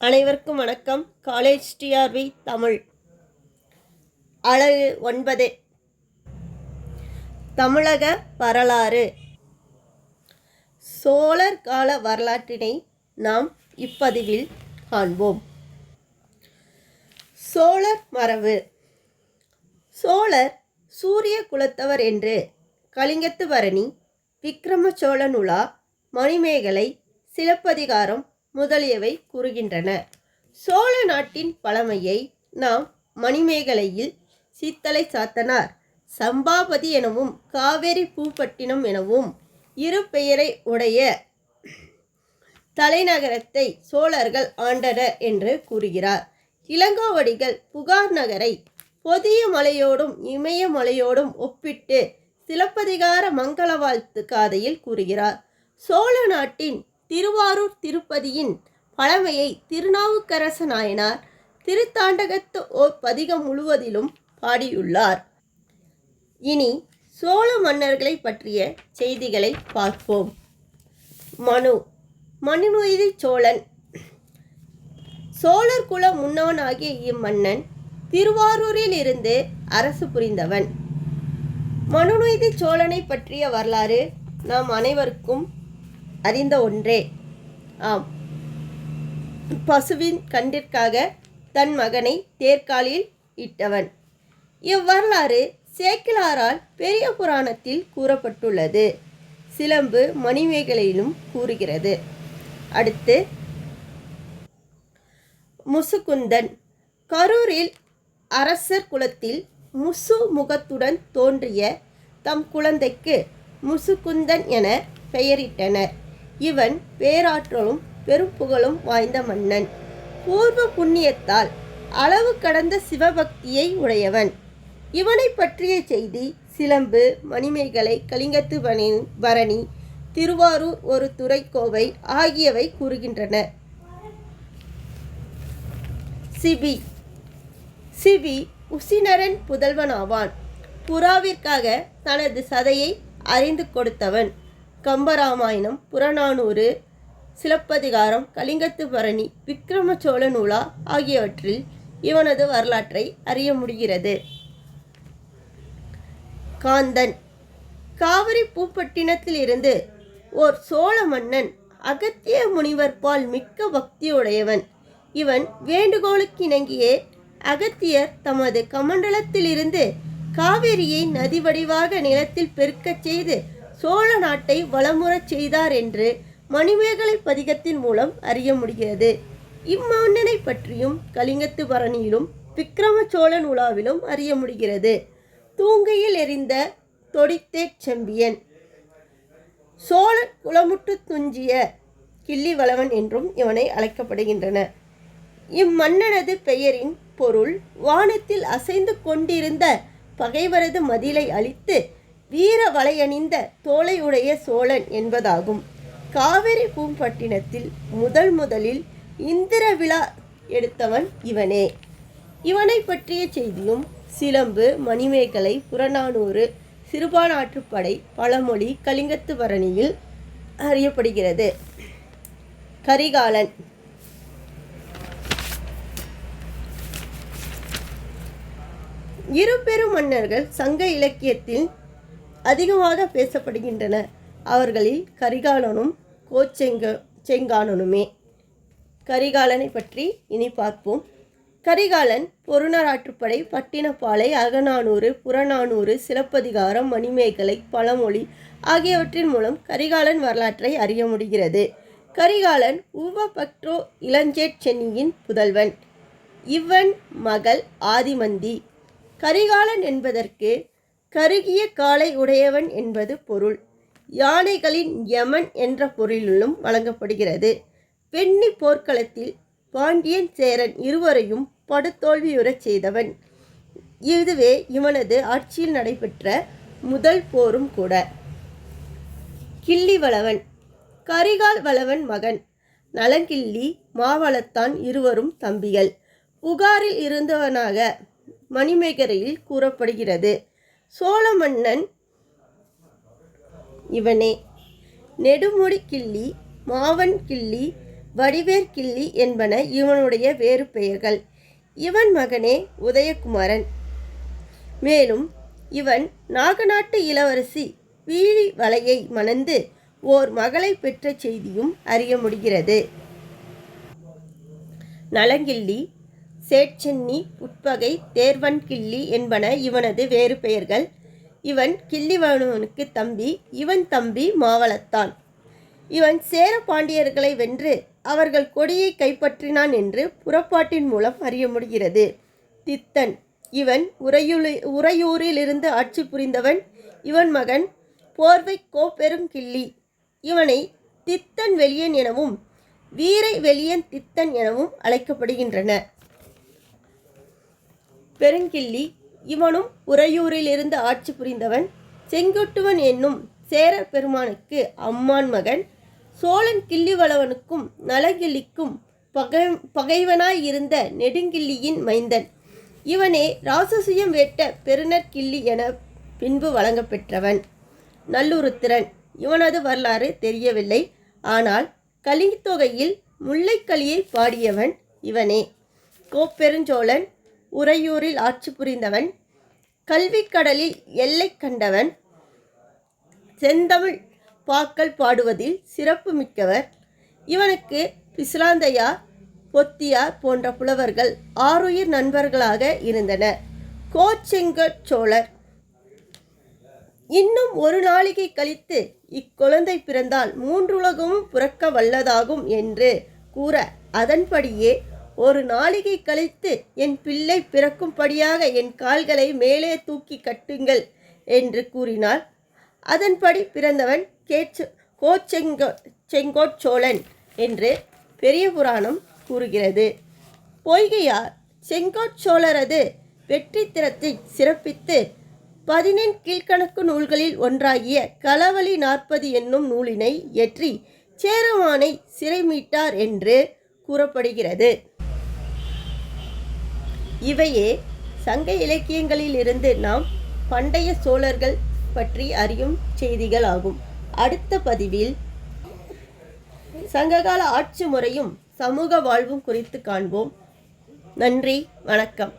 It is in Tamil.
அனைவருக்கும் வணக்கம். College TRV Tamil. அழகு ஒன்பது. தமிழக வரலாறு. சோழர் கால வரலாற்றினை நாம் இப்பதிவில் காண்போம். சோழர் மரபு. சோழர் சூரிய குலத்தவர் என்று கலிங்கத்து பரணி விக்ரம சோழனுலா மணிமேகலை சிலப்பதிகாரம் முதலியவை கூறுகின்றன. சோழ நாட்டின் பழமையை நாம் மணிமேகலையில் சீத்தலை சாத்தனார் சம்பாபதி எனவும் காவேரி பூப்பட்டினம் எனவும் இரு பெயரை உடைய தலைநகரத்தை சோழர்கள் ஆண்டனர் என்று கூறுகிறார். இளங்கோவடிகள் புகார் நகரை பொதிய மலையோடும் இமய மலையோடும் ஒப்பிட்டு சிலப்பதிகார மங்கள வாழ்த்து காதையில் கூறுகிறார். சோழ நாட்டின் திருவாரூர் திருப்பதியின் பழமையை திருநாவுக்கரச நாயனார் திருத்தாண்டகத்து ஓர் பதிகம் முழுவதிலும் பாடியுள்ளார். இனி சோழ மன்னர்களை பற்றிய செய்திகளை பார்ப்போம். மனு. மனுநீதி சோழன். சோழர் குல முன்னவனாகிய இம்மன்னன் திருவாரூரில் இருந்து அரசு புரிந்தவன். மனுநீதி சோழனை பற்றிய வரலாறு நாம் அனைவருக்கும் அறிந்த ஒன்றே. ஆம். பசுவின் கண்டிற்காக தன் மகனை தேர்காலில் இட்டவன். இவ்வரலாறு சேக்கிலாரால் பெரிய புராணத்தில் கூறப்பட்டுள்ளது. சிலம்பு மணிமேகலையிலும் கூறுகிறது. அடுத்து முசுகுந்தன். கரூரில் அரசர் குலத்தில் முசு முகத்துடன் தோன்றிய தம் குழந்தைக்கு முசுகுந்தன் என பெயரிட்டனர். இவன் பேராற்றலும் பெருப்புகழும் வாய்ந்த மன்னன். பூர்வ புண்ணியத்தால் அளவு கடந்த சிவபக்தியை உடையவன். இவனை பற்றிய செய்தி சிலம்பு மணிமேகலை கலிங்கத்து பரணி திருவாரூர் ஒரு துறைக்கோவை ஆகியவை கூறுகின்றன. சிபி. சிபி உசினரன் புதல்வனாவான். புறாவிற்காக தனது சதையை அறிந்து கொடுத்தவன். கம்பராமாயணம் புறநானூறு சிலப்பதிகாரம் கலிங்கத்து பரணி விக்ரம சோழ நூலா ஆகியவற்றில் இவனது வரலாற்றை அறிய முடிகிறது. காந்தன். காவிரி பூப்பட்டினத்திலிருந்து ஓர் சோழ மன்னன் அகத்திய முனிவர் பால் மிக்க பக்தியுடையவன். இவன் வேண்டுகோளுக்கிணங்கியே அகத்தியர் தமது கமண்டலத்திலிருந்து காவிரியை நதி வடிவாக நிலத்தில் பெருக்கச் செய்து சோழ நாட்டை வளமுறச் செய்தார் என்று மணிமேகலை பதிகத்தின் மூலம் அறிய முடிகிறது. இம்மன்னனை பற்றியும் கலிங்கத்து பரணியிலும் விக்ரம சோழன் உலாவிலும் அறிய முடிகிறது. தூங்கையில் எரிந்த தொடித்தே செம்பியன். சோழன் குளமுட்டு துஞ்சிய கிள்ளி வளவன் என்றும் இவனை அழைக்கப்படுகின்றன. இம்மன்னனது பெயரின் பொருள் வானத்தில் அசைந்து கொண்டிருந்த பகைவரது மதிலை அழித்து வீர வலையணிந்த தோலையுடைய சோழன் என்பதாகும். காவிரி பூம்பட்டினத்தில் முதல் முதலில் இந்திர விழா எடுத்தவன் இவனே. இவனை பற்றிய செய்தியும் சிலம்பு மணிமேகலை புறநானூறு சிறுபானாற்றுப்படை பழமொழி கலிங்கத்து பரணியில் அறியப்படுகிறது. கரிகாலன். இரு பெரும் மன்னர்கள் சங்க இலக்கியத்தில் அதிகமாக பேசப்படுகின்றன. அவர்களில் கரிகாலனும் கோச்செங்க செங்கானனுமே. கரிகாலனை பற்றி இனி பார்ப்போம். கரிகாலன் பொருணராற்றுப்படை பட்டினப்பாலை அகநானூறு புறநானூறு சிலப்பதிகாரம் மணிமேகலை பழமொழி ஆகியவற்றின் மூலம் கரிகாலன் வரலாற்றை அறிய முடிகிறது. கரிகாலன் உவபக்ட்ரோ இளஞ்சேட் சென்னியின் புதல்வன். இவன் மகள் ஆதிமந்தி. கரிகாலன் என்பதற்கு கருகிய காலை உடையவன் என்பது பொருள். யானைகளின் யமன் என்ற பொருளிலும் வழங்கப்படுகிறது. பெண்ணி போர்க்களத்தில் பாண்டியன் சேரன் இருவரையும் படுதோல்வியுறச் செய்தவன். இதுவே இவனது ஆட்சியில் நடைபெற்ற முதல் போரும் கூட. கிள்ளி வளவன். கரிகால் வளவன் மகன். நலங்கிள்ளி மாவளத்தான் இருவரும் தம்பிகள். புகாரில் இருந்தவனாக மணிமேகரையில் கூறப்படுகிறது. சோழ மன்னன் இவனே. நெடுமுடி கிள்ளி மாவன் கிள்ளி வடிவேர் கிள்ளி என்பன இவனுடைய வேறு பெயர்கள். இவன் மகனே உதயகுமாரன். மேலும் இவன் நாகநாட்டு இளவரசி வீழி வலையை மணந்து ஓர் மகளை பெற்ற செய்தியும் அறிய முடிகிறது. நலங்கிள்ளி சேட்சென்னி உட்பகை தேர்வன் கிள்ளி என்பன இவனது வேறு பெயர்கள். இவன் கிள்ளிவனுவனுக்கு தம்பி இவன் தம்பி மாவளத்தான். இவன் சேர பாண்டியர்களை வென்று அவர்கள் கொடியை கைப்பற்றினான் என்று புறப்பாட்டின் மூலம் அறிய முடிகிறது. தித்தன் இவன் உறையுளி உறையூரிலிருந்து ஆட்சி புரிந்தவன். இவன் மகன் போர்வை கோப்பெரும் கிள்ளி. இவனை தித்தன் வெளியன் எனவும் வீரை வெளியன் தித்தன் எனவும் அழைக்கப்படுகின்றன. பெருங்கிள்ளி இவனும் உறையூரிலிருந்து ஆட்சி புரிந்தவன். செங்குட்டுவன் என்னும் சேரர் பெருமானுக்கு அம்மான் மகன். சோழன் கிள்ளிவளவனுக்கும் நலகிள்ளிக்கும் பகை பகைவனாய் இருந்த நெடுங்கிள்ளியின் மைந்தன். இவனே ராசசுயம் வேட்ட பெருநற்கிள்ளி என பின்பு வழங்கப்பெற்றவன். நல்லுருத்திரன். இவனது வரலாறு தெரியவில்லை. ஆனால் கலித்தொகையில் முல்லைக்கலியை பாடியவன் இவனே. கோப்பெருஞ்சோழன் உறையூரில் ஆட்சி புரிந்தவன் கல்விக்கடலில் எல்லை கண்டவன் செந்தமிழ் பாக்கள் பாடுவதில் சிறப்பு மிக்கவர். இவனுக்கு பிசிலாந்தையார் பொத்தியார் போன்ற புலவர்கள் ஆருயிர் நண்பர்களாக இருந்தனர். கோச்செங்கட் சோழர் இன்னும் ஒரு நாளிகை கழித்து இக்குழந்தை பிறந்தால் மூன்றுலகமும் புறக்க வல்லதாகும் என்று கூற அதன்படியே ஒரு நாளிகை கழித்து என் பிள்ளை பிறக்கும்படியாக என் கால்களை மேலே தூக்கி கட்டுங்கள் என்று கூறினார் அதன்படி பிறந்தவன் கேச்சு கோச்செங்கோ செங்கோட்சோழன் என்று பெரிய புராணம் கூறுகிறது. பொய்கையார் செங்கோட்சோழரது வெற்றி திறத்தை சிறப்பித்து பதினெண் கீழ்க்கணக்கு நூல்களில் ஒன்றாகிய களவழி நாற்பது என்னும் நூலினை இயற்றி சேரமானை சிறை மீட்டார் என்று கூறப்படுகிறது. இவையே சங்க இலக்கியங்களிலிருந்து நாம் பண்டைய சோழர்கள் பற்றி அறியும் செய்திகள் ஆகும் அடுத்த பதிவில் சங்ககால ஆட்சி முறையும் சமூக வாழ்வும் குறித்து காண்போம். நன்றி வணக்கம்.